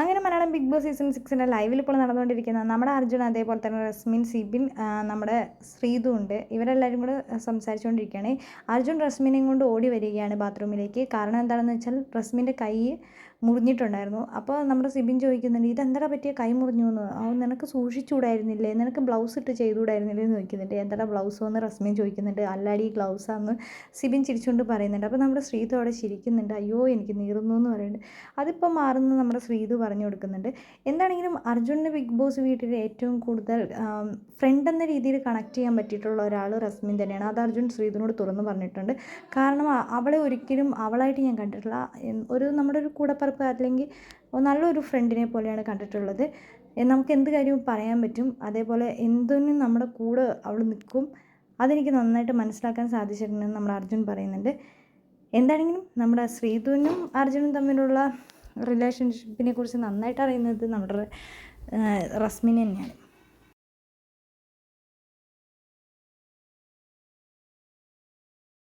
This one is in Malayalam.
അങ്ങനെ മലയാളം ബിഗ് ബോസ് സീസൺ സിക്സിന്റെ ലൈവിൽ ഇപ്പോൾ നടന്നുകൊണ്ടിരിക്കുന്ന നമ്മുടെ അർജുൻ അതേപോലെ തന്നെ റസ്മിൻ സിബിൻ നമ്മുടെ ശ്രീതു ഉണ്ട്. ഇവരെല്ലാവരും കൂടെ സംസാരിച്ചുകൊണ്ടിരിക്കുകയാണ്. അർജുൻ റസ്മിനെയും കൊണ്ട് ഓടി വരികയാണ് ബാത്റൂമിലേക്ക്. കാരണം എന്താണെന്ന് വെച്ചാൽ റസ്മിന്റെ കൈ മുറിഞ്ഞിട്ടുണ്ടായിരുന്നു. അപ്പോൾ നമ്മുടെ സിബിൻ ചോദിക്കുന്നുണ്ട് ഇതെന്താ പറ്റിയ? കൈ മുറിഞ്ഞു എന്ന് അവൻ നിനക്ക് സൂക്ഷിച്ചുകൂടായിരുന്നില്ലേ നിനക്ക് ബ്ലൗസ് ഇട്ട് ചെയ്തുകൂടായിരുന്നില്ലേ എന്ന് ചോദിക്കുന്നുണ്ട്. എന്തടാ ബ്ലൗസോ? എന്ന് റസ്മിൻ ചോദിക്കുന്നുണ്ട്. അല്ലാടി ഗ്ലൗസാന്ന് സിബിൻ ചിരിച്ചുകൊണ്ട് പറയുന്നുണ്ട്. അപ്പോൾ നമ്മുടെ ശ്രീതു അവിടെ ചിരിക്കുന്നുണ്ട്. അയ്യോ എനിക്ക് നീറുന്നു എന്ന് പറയുന്നുണ്ട്. അതിപ്പോൾ മാറുന്ന നമ്മുടെ ശ്രീതു പറഞ്ഞു കൊടുക്കുന്നുണ്ട്. എന്താണെങ്കിലും അർജുനന് ബിഗ് ബോസ് വീട്ടിൽ ഏറ്റവും കൂടുതൽ ഫ്രണ്ട് എന്ന രീതിയിൽ കണക്ട് ചെയ്യാൻ പറ്റിയിട്ടുള്ള ഒരാൾ റസ്മിൻ തന്നെയാണ്. അത് അർജുൻ ശ്രീതുവിനോട് തുറന്നു പറഞ്ഞിട്ടുണ്ട്. കാരണം അവളെ ഒരിക്കലും അവളായിട്ട് ഞാൻ കണ്ടിട്ടില്ല. ഒരു നമ്മുടെ ഒരു കൂടപ്പറപ്പ് അല്ലെങ്കിൽ നല്ലൊരു ഫ്രണ്ടിനെ പോലെയാണ് കണ്ടിട്ടുള്ളത്. നമുക്ക് എന്ത് കാര്യവും പറയാൻ പറ്റും. അതേപോലെ എന്തിനും നമ്മുടെ കൂടെ അവൾ നിൽക്കും. അതെനിക്ക് നന്നായിട്ട് മനസ്സിലാക്കാൻ സാധിച്ചിട്ടുണ്ടെന്ന് നമ്മുടെ അർജുൻ പറയുന്നുണ്ട്. എന്താണെങ്കിലും നമ്മുടെ ശ്രീധുവിനും അർജുനും തമ്മിലുള്ള റിലേഷൻഷിപ്പിനെ കുറിച്ച് നന്നായിട്ട് അറിയുന്നത് നമ്മുടെ റസ്മിനെ തന്നെയാണ്.